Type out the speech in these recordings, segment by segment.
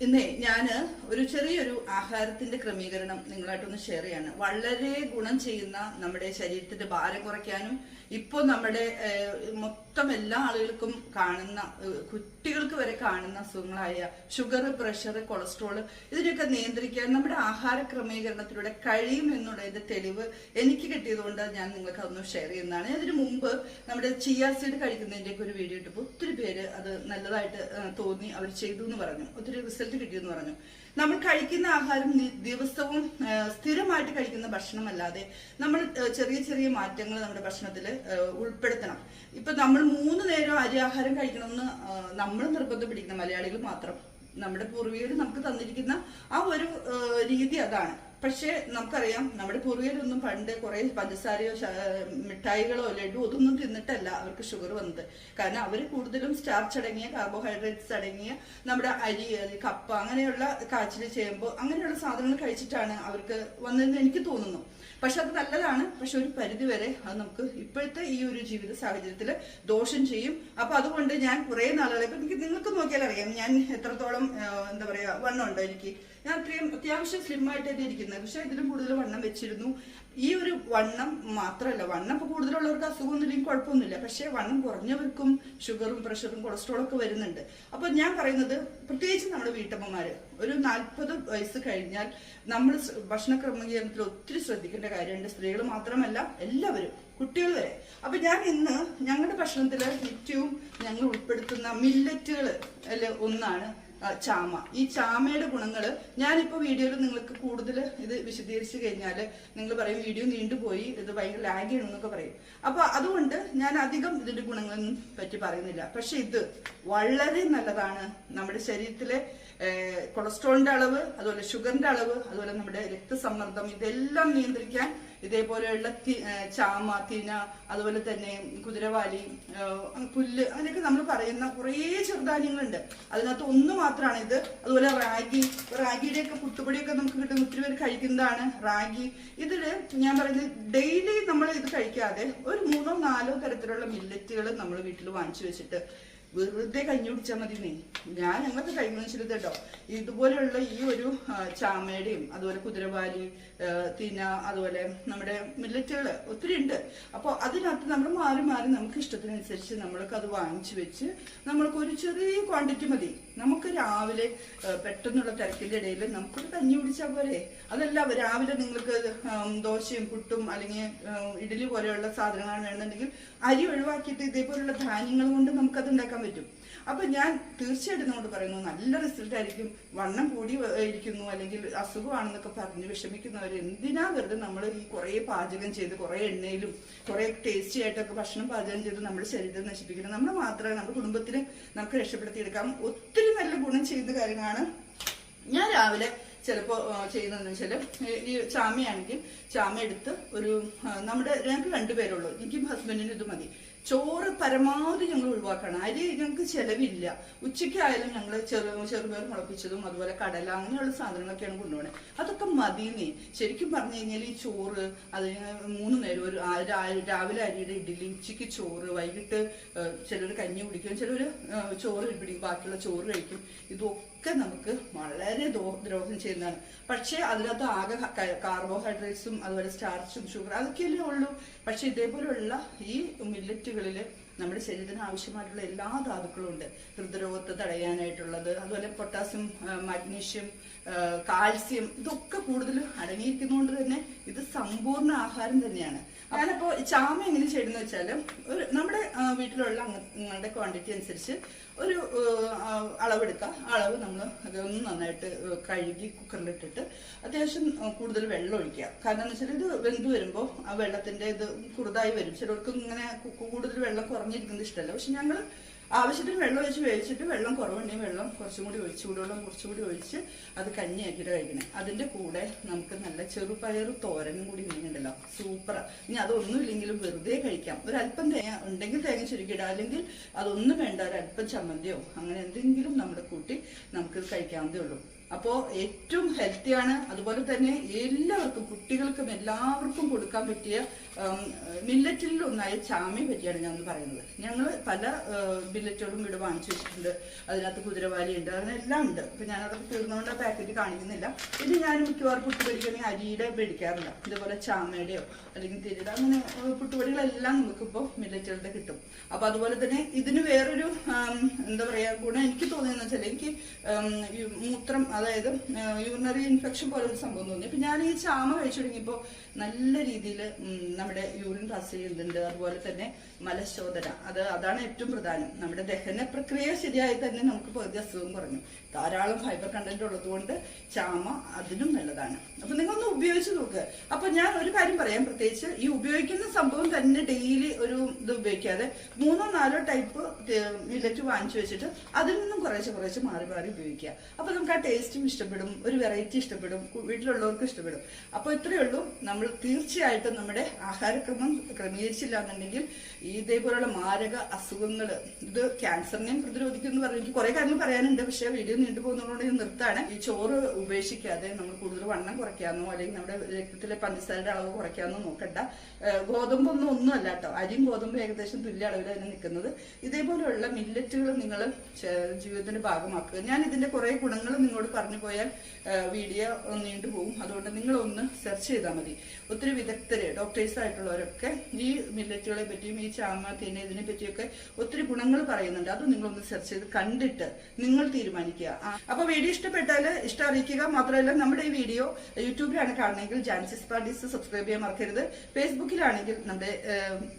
ഇന്നേ ഞാൻ ഒരു ചെറിയൊരു ആഹാരത്തിന്റെ ക്രമീകരണം നിങ്ങളായിട്ടൊന്ന് ഷെയർ ചെയ്യാണ്. വളരെ ഗുണം ചെയ്യുന്ന നമ്മുടെ ശരീരത്തിന്റെ ഭാരം കുറയ്ക്കാനും ഇപ്പോൾ നമ്മുടെ മൊത്തം എല്ലാ ആളുകൾക്കും കാണുന്ന കുട്ടികൾക്ക് വരെ കാണുന്ന അസുഖങ്ങളായ ഷുഗർ പ്രഷർ കൊളസ്ട്രോൾ ഇതിനൊക്കെ നിയന്ത്രിക്കാൻ നമ്മുടെ ആഹാര ക്രമീകരണത്തിലൂടെ കഴിയും എന്നുള്ളതിന്റെ തെളിവ് എനിക്ക് കിട്ടിയതുകൊണ്ട് ഞാൻ നിങ്ങൾക്ക് അതൊന്ന് ഷെയർ ചെയ്യുന്നതാണ്. അതിന് മുമ്പ് നമ്മുടെ ചിയ സീഡ് കഴിക്കുന്നതിന്റെ ഒരു വീഡിയോ ഇട്ടപ്പോൾ ഒത്തിരി പേര് അത് നല്ലതായിട്ട് തോന്നി അവർ ചെയ്തു എന്ന് പറഞ്ഞു. ഒത്തിരി റിസൾട്ട് കിട്ടിയെന്ന് പറഞ്ഞു. നമ്മൾ കഴിക്കുന്ന ആഹാരം ദിവസവും സ്ഥിരമായിട്ട് കഴിക്കുന്ന ഭക്ഷണം അല്ലാതെ നമ്മൾ ചെറിയ ചെറിയ മാറ്റങ്ങൾ നമ്മുടെ ഭക്ഷണത്തിൽ ഉൾപ്പെടുത്തണം. ഇപ്പൊ നമ്മൾ മൂന്ന് നേരം അരി ആഹാരം കഴിക്കണമെന്ന് നമ്മൾ നിർബന്ധം പിടിക്കുന്ന മലയാളികൾ മാത്രം. നമ്മുടെ പൂർവികർ നമുക്ക് തന്നിരിക്കുന്ന ആ ഒരു രീതി അതാണ്. പക്ഷേ നമുക്കറിയാം നമ്മുടെ പൂർവികരൊന്നും പണ്ട് കുറെ പഞ്ചസാരയോ മിഠായികളോ ലഡു ഒന്നും തിന്നിട്ടല്ല അവർക്ക് ഷുഗർ വന്നത്. കാരണം അവർ കൂടുതലും സ്റ്റാർച്ച് അടങ്ങിയ കാർബോഹൈഡ്രേറ്റ്സ് അടങ്ങിയ നമ്മുടെ അരി കപ്പ അങ്ങനെയുള്ള കാച്ചിൽ ചെയ്യുമ്പോൾ അങ്ങനെയുള്ള സാധനങ്ങൾ കഴിച്ചിട്ടാണ് അവർക്ക് വന്നതെന്ന് എനിക്ക് തോന്നുന്നു. പക്ഷെ അത് നല്ലതാണ്. പക്ഷെ ഒരു പരിധി വരെ അത് നമുക്ക് ഇപ്പോഴത്തെ ഈ ഒരു ജീവിത സാഹചര്യത്തിൽ ദോഷം ചെയ്യും. അപ്പൊ അതുകൊണ്ട് ഞാൻ കുറെ നാളുകളെ ഇപ്പൊ എനിക്ക് നിങ്ങൾക്ക് നോക്കിയാൽ അറിയാം ഞാൻ എത്രത്തോളം എന്താ പറയാ വണ്ണമുണ്ടോ എനിക്ക്? ഞാൻ അത്രയും അത്യാവശ്യം സ്ലിം ആയിട്ട് തന്നെ ഇരിക്കുന്നത് പക്ഷെ ഇതിലും കൂടുതൽ വണ്ണം വെച്ചിരുന്നു. ഈ ഒരു വണ്ണം മാത്രമല്ല വണ്ണം ഇപ്പൊ കൂടുതലുള്ളവർക്ക് അസുഖമൊന്നുമില്ലെങ്കിൽ കുഴപ്പമൊന്നുമില്ല. പക്ഷേ വണ്ണം കുറഞ്ഞവർക്കും ഷുഗറും പ്രഷറും കൊളസ്ട്രോളും ഒക്കെ വരുന്നുണ്ട്. അപ്പോൾ ഞാൻ പറയുന്നത് പ്രത്യേകിച്ച് നമ്മുടെ വീട്ടമ്മമാര് ഒരു നാൽപ്പത് വയസ്സ് കഴിഞ്ഞാൽ നമ്മൾ ഭക്ഷണ ക്രമീകരണത്തിൽ ഒത്തിരി ശ്രദ്ധിക്കേണ്ട കാര്യമുണ്ട്. സ്ത്രീകൾ മാത്രമല്ല എല്ലാവരും കുട്ടികൾ വരെ. അപ്പൊ ഞാൻ ഇന്ന് ഞങ്ങളുടെ ഭക്ഷണത്തിൽ നിത്യവും ഞങ്ങൾ ഉൾപ്പെടുത്തുന്ന മില്ലറ്റുകൾ ഒന്നാണ്. ആ, ചാമ. ഈ ചാമയുടെ ഗുണങ്ങൾ ഞാനിപ്പോൾ വീഡിയോയിൽ നിങ്ങൾക്ക് കൂടുതൽ ഇത് വിശദീകരിച്ചു കഴിഞ്ഞാൽ നിങ്ങൾ പറയും വീഡിയോ നീണ്ടുപോയി ഇത് ഭയങ്കര ലാഗ് ചെയ്യണമെന്നൊക്കെ പറയും. അപ്പോൾ അതുകൊണ്ട് ഞാൻ അധികം ഇതിന്റെ ഗുണങ്ങളൊന്നും പറ്റി പറയുന്നില്ല. പക്ഷെ ഇത് വളരെ നല്ലതാണ്. നമ്മുടെ ശരീരത്തിലെ കൊളസ്ട്രോളിന്റെ അളവ് അതുപോലെ ഷുഗറിന്റെ അളവ് അതുപോലെ നമ്മുടെ രക്തസമ്മർദ്ദം ഇതെല്ലാം നിയന്ത്രിക്കാൻ ഇതേപോലെയുള്ള ചാമ തിന അതുപോലെ തന്നെ കുതിരവാലി പുല്ല് അങ്ങനെയൊക്കെ നമ്മൾ പറയുന്ന കുറേ ചെറുധാന്യങ്ങളുണ്ട്. അതിനകത്ത് ഒന്ന് മാത്രമാണ് ഇത്. അതുപോലെ റാഗി റാഗിയുടെ ഒക്കെ പുട്ടുപൊടിയൊക്കെ നമുക്ക് കിട്ടുന്ന ഒത്തിരി പേര് കഴിക്കുന്നതാണ് റാഗി. ഇതിൽ ഞാൻ പറയുന്നത് ഡെയിലി നമ്മൾ ഇത് കഴിക്കാതെ ഒരു മൂന്നോ നാലോ തരത്തിലുള്ള മില്ലറ്റുകൾ നമ്മൾ വീട്ടിൽ വാങ്ങിച്ചു വെച്ചിട്ട് വെറുതെ കഞ്ഞി കുടിച്ചാൽ മതി നീ ഞാൻ ഞങ്ങൾക്ക് വെച്ചിട്ട് കേട്ടോ. ഇതുപോലെയുള്ള ഈ ഒരു ചാമയുടെയും അതുപോലെ കുതിരവാലി തിന അതുപോലെ നമ്മുടെ മില്ലറ്റുകൾ ഒത്തിരി ഉണ്ട്. അപ്പോൾ അതിനകത്ത് നമ്മൾ മാറി മാറി നമുക്ക് ഇഷ്ടത്തിനനുസരിച്ച് നമ്മൾക്ക് അത് വാങ്ങിച്ചു വെച്ച് നമ്മൾക്ക് ഒരു ചെറിയ ക്വാണ്ടിറ്റി മതി. നമുക്ക് രാവിലെ പെട്ടെന്നുള്ള തിരക്കിന്റെ ഇടയിൽ നമുക്കൊരു കഞ്ഞി കുടിച്ചാൽ പോരെ. അതല്ല രാവിലെ നിങ്ങൾക്ക് ദോശയും പുട്ടും അല്ലെങ്കിൽ ഇഡലി പോലെയുള്ള സാധനങ്ങളാണ് വേണമെന്നുണ്ടെങ്കിൽ അരി ഒഴിവാക്കിയിട്ട് ഇതേപോലുള്ള ധാന്യങ്ങൾ കൊണ്ട് നമുക്കത് ഉണ്ടാക്കാൻ പറ്റും. അപ്പൊ ഞാൻ തീർച്ചയായിട്ടും നമ്മോട് പറയുന്നു നല്ല റിസൾട്ട് ആയിരിക്കും. വണ്ണം കൂടി ഇരിക്കുന്നു അല്ലെങ്കിൽ അസുഖമാണെന്നൊക്കെ പറഞ്ഞ് വിഷമിക്കുന്നവർ എന്തിനാ വെറുതെ നമ്മൾ ഈ കുറേ പാചകം ചെയ്ത് കുറേ എണ്ണയിലും കുറേ ടേസ്റ്റി ആയിട്ടൊക്കെ ഭക്ഷണം പാചകം ചെയ്ത് നമ്മുടെ ശരീരം നശിപ്പിക്കണം നമ്മൾ മാത്രമേ നമ്മുടെ കുടുംബത്തിന് നമുക്ക് രക്ഷപ്പെടുത്തിയെടുക്കാം. ഒത്തിരി നല്ല ഗുണം ചെയ്യുന്ന കാര്യമാണ് ഞാൻ രാവിലെ ചിലപ്പോ ചെയ്യുന്നതെന്ന് വെച്ചാൽ ഈ ചാമയാണെങ്കിൽ ചാമ എടുത്ത് ഒരു നമ്മുടെ ഞങ്ങൾക്ക് രണ്ടുപേരുള്ളൂ. എനിക്കും ഹസ്ബൻഡിനും ഇത് മതി. ചോറ് പരമാവധി ഞങ്ങൾ ഒഴിവാക്കണം. അരി ഞങ്ങൾക്ക് ചെലവില്ല. ഉച്ചയ്ക്കായാലും ഞങ്ങൾ ചെറു ചെറുപയർ മുളപ്പിച്ചതും അതുപോലെ കടല അങ്ങനെയുള്ള സാധനങ്ങളൊക്കെയാണ് കൊണ്ടുപോകുന്നത് അതൊക്കെ മതിയെന്നേ. ശരിക്കും പറഞ്ഞു കഴിഞ്ഞാൽ ഈ ചോറ് അതിന് മൂന്ന് നേരം ഒരു രാവിലെ അരിയുടെ ഇഡ്ഡലി ഉച്ചയ്ക്ക് ചോറ് വൈകിട്ട് ചിലർ കഞ്ഞി കുടിക്കും ചിലർ ചോറ് പിടിക്കും ബാക്കിയുള്ള ചോറ് കഴിക്കും. ഇതൊക്കെ നമുക്ക് വളരെ ദ്രോഹം ചെയ്യുന്നതാണ്. പക്ഷേ അതിനകത്ത് ആകെ കാർബോഹൈഡ്രേറ്റ്സും അതുപോലെ സ്റ്റാർച്ചും ഷുഗർ അതൊക്കെയല്ലേ ഉള്ളൂ. പക്ഷെ ഇതേപോലെയുള്ള ഈ മില്ലറ്റുകളിൽ നമ്മുടെ ശരീരത്തിന് ആവശ്യമായിട്ടുള്ള എല്ലാ ധാതുക്കളും ഉണ്ട്. ഹൃദ്രോഗത്തെ തടയാനായിട്ടുള്ളത് അതുപോലെ പൊട്ടാസ്യം മഗ്നീഷ്യം കാൽസ്യം ഇതൊക്കെ കൂടുതൽ അടങ്ങിയിരിക്കുന്നതുകൊണ്ട് തന്നെ ഇത് സമ്പൂർണ ആഹാരം തന്നെയാണ്. ഞാനിപ്പോ ചാമ എങ്ങനെ ചെയ്യുന്നത് വെച്ചാൽ ഒരു നമ്മുടെ വീട്ടിലുള്ള അംഗങ്ങളുടെ ക്വാണ്ടിറ്റി അനുസരിച്ച് ഒരു അളവെടുക്കുക അളവ് നമ്മൾ അതൊന്ന് നന്നായിട്ട് കഴുകി കുക്കറിലിട്ടിട്ട് അത്യാവശ്യം കൂടുതൽ വെള്ളം ഒഴിക്കുക. കാരണം എന്ന് വെച്ചാൽ ഇത് വെന്ത് വരുമ്പോൾ ആ വെള്ളത്തിന്റെ ഇത് കുറുതായി വരും. ചിലർക്ക് ഇങ്ങനെ കൂടുതൽ വെള്ളം കുറഞ്ഞിരിക്കുന്നത് ഇഷ്ടമല്ല പക്ഷെ ഞങ്ങൾ ആവശ്യത്തിന് വെള്ളം ഒഴിച്ച് വേവിച്ചിട്ട് വെള്ളം കുറവുണ്ടെങ്കിൽ വെള്ളം കുറച്ചും കൂടി ഒഴിച്ച് ചൂടുവെള്ളം കുറച്ചും കൂടി ഒഴിച്ച് അത് കഞ്ഞിയാക്കിയിട്ട് കഴിക്കണേ. അതിന്റെ കൂടെ നമുക്ക് നല്ല ചെറുപയർ തോരനും കൂടി ഉണ്ടെങ്കിലുണ്ടല്ലോ സൂപ്പറാ ഇനി അതൊന്നും ഇല്ലെങ്കിലും വെറുതെ കഴിക്കാം. ഒരല്പം തേങ്ങ ഉണ്ടെങ്കിൽ തേങ്ങ ചുരുക്കിയിടുക. അല്ലെങ്കിൽ അതൊന്നും വേണ്ട ഒരല്പം ചമ്മന്തിയോ അങ്ങനെ എന്തെങ്കിലും നമ്മുടെ കൂട്ടി നമുക്കിത് കഴിക്കാവുന്നതേ ഉള്ളൂ. അപ്പോ ഏറ്റവും ഹെൽത്തിയാണ് അതുപോലെ തന്നെ എല്ലാവർക്കും കുട്ടികൾക്കും എല്ലാവർക്കും കൊടുക്കാൻ പറ്റിയ മില്ലറ്റിൽ ഒന്നായ ചാമി പറ്റിയാണ് ഞാൻ പറയുന്നത്. ഞങ്ങൾ പല മില്ലറ്റുകളും ഇവിടെ വാങ്ങിച്ചു വെച്ചിട്ടുണ്ട്. അതിനകത്ത് കുതിരവാലി ഉണ്ട് അതിനെല്ലാം ഉണ്ട്. അപ്പൊ ഞാനതൊക്കെ തീർന്നുകൊണ്ട് ആ പാക്കറ്റ് കാണിക്കുന്നില്ല. ഇത് ഞാൻ മിക്കവാറും പുട്ടുപൊടിക്കണെങ്കിൽ അരിയുടെ മേടിക്കാറില്ല ഇതുപോലെ ചാമയുടെയോ അല്ലെങ്കിൽ തിരിയുടെ അങ്ങനെ പുട്ടുപൊടികളെല്ലാം നമുക്കിപ്പോൾ മില്ലറ്റുകളുടെ കിട്ടും. അപ്പൊ അതുപോലെ തന്നെ ഇതിന് വേറൊരു എന്താ പറയാ ഗുണം എനിക്ക് തോന്നിയെന്ന് വെച്ചാൽ എനിക്ക് മൂത്രം അതായത് യൂറിനറി ഇൻഫെക്ഷൻ പോലൊരു സംഭവം തോന്നി. അപ്പൊ ഞാൻ ഈ ചാമ കഴിച്ചു തുടങ്ങിയപ്പോൾ നല്ല രീതിയിൽ നമ്മുടെ യൂറിൻ പാസ് ഇതുണ്ട് അതുപോലെ തന്നെ മലശോധന. അത് അതാണ് ഏറ്റവും പ്രധാനം. നമ്മുടെ ദഹന പ്രക്രിയ ശരിയായി തന്നെ നമുക്ക് പകുതി അസുഖം കുറഞ്ഞു. ധാരാളം ഫൈബർ കണ്ടന്റ് ഉള്ളതുകൊണ്ട് ചാമ അതിനും നല്ലതാണ്. അപ്പൊ നിങ്ങളൊന്ന് ഉപയോഗിച്ച് നോക്കുക അപ്പൊ ഞാൻ ഒരു കാര്യം പറയാം. പ്രത്യേകിച്ച് ഈ ഉപയോഗിക്കുന്ന സംഭവം തന്നെ ഡെയിലി ഒരു ഇത് ഉപയോഗിക്കാതെ മൂന്നോ നാലോ ടൈപ്പ് മില്ലറ്റ് വാങ്ങിച്ചു വെച്ചിട്ട് അതിൽ നിന്നും കുറേശ്ശെ കുറേശ്ശെ മാറി മാറി ഉപയോഗിക്കുക. അപ്പൊ നമുക്ക് ആ ടേസ്റ്റും ഇഷ്ടപ്പെടും ഒരു വെറൈറ്റി ഇഷ്ടപ്പെടും വീട്ടിലുള്ളവർക്ക് ഇഷ്ടപ്പെടും. അപ്പോൾ ഇത്രയേ ഉള്ളൂ. നമ്മൾ തീർച്ചയായിട്ടും നമ്മുടെ ആഹാരക്രമം ക്രമീകരിച്ചില്ല എന്നുണ്ടെങ്കിൽ ഇതേപോലുള്ള മാരക അസുഖങ്ങൾ ഇത് ക്യാൻസറിനെയും പ്രതിരോധിക്കും എന്ന് പറഞ്ഞു എനിക്ക് കുറെ കാര്യങ്ങൾ പറയാനുണ്ട്. പക്ഷേ വീഡിയോ നീണ്ടു പോകുന്നതുകൊണ്ട് ഞാൻ നിർത്താണ്. ഈ ചോറ് ഉപേക്ഷിക്കാതെ നമ്മൾ കൂടുതൽ വണ്ണം കുറയ്ക്കാമെന്നോ അല്ലെങ്കിൽ നമ്മുടെ രക്തത്തിലെ പഞ്ചസാരയുടെ അളവ് കുറയ്ക്കാമെന്നോ നോക്കണ്ട. ഗോതമ്പൊന്നും ഒന്നും അല്ല കേട്ടോ. അരിയും ഗോതമ്പും ഏകദേശം തുല്യ തന്നെ നിൽക്കുന്നത്. ഇതേപോലെയുള്ള മില്ലറ്റുകൾ നിങ്ങൾ ജീവിതത്തിന്റെ ഭാഗമാക്കുക. ഞാൻ ഇതിന്റെ കുറെ ഗുണങ്ങൾ നിങ്ങളോട് പറഞ്ഞു പോയാൽ വീഡിയോ നീണ്ടു പോകും അതുകൊണ്ട് നിങ്ങൾ ഒന്ന് സെർച്ച് ചെയ്താൽ മതി. ഒത്തിരി വിദഗ്ധര് ഡോക്ടേഴ്സ് ആയിട്ടുള്ളവരൊക്കെ ഈ മില്ലറ്റുകളെ പറ്റിയും ഈ ചാമ തേന ഇതിനെ പറ്റിയൊക്കെ ഒത്തിരി ഗുണങ്ങൾ പറയുന്നുണ്ട്. അത് നിങ്ങളൊന്ന് സെർച്ച് ചെയ്ത് കണ്ടിട്ട് നിങ്ങൾ തീരുമാനിക്കുക. അപ്പൊ വീഡിയോ ഇഷ്ടപ്പെട്ടാൽ ഇഷ്ടം അറിയിക്കുക മാത്രമല്ല നമ്മുടെ ഈ വീഡിയോ യൂട്യൂബിലാണ് കാണുന്നതെങ്കിൽ ജാൻസിസ് പാർട്ടീസ് സബ്സ്ക്രൈബ് ചെയ്യാൻ മറക്കരുത്. ഫേസ്ബുക്കിലാണെങ്കിൽ നമ്മുടെ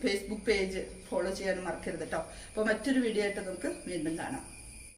ഫേസ്ബുക്ക് പേജ് ഫോളോ ചെയ്യാൻ മറക്കരുത് കേട്ടോ അപ്പൊ മറ്റൊരു വീഡിയോ ആയിട്ട് നമുക്ക് വീണ്ടും കാണാം.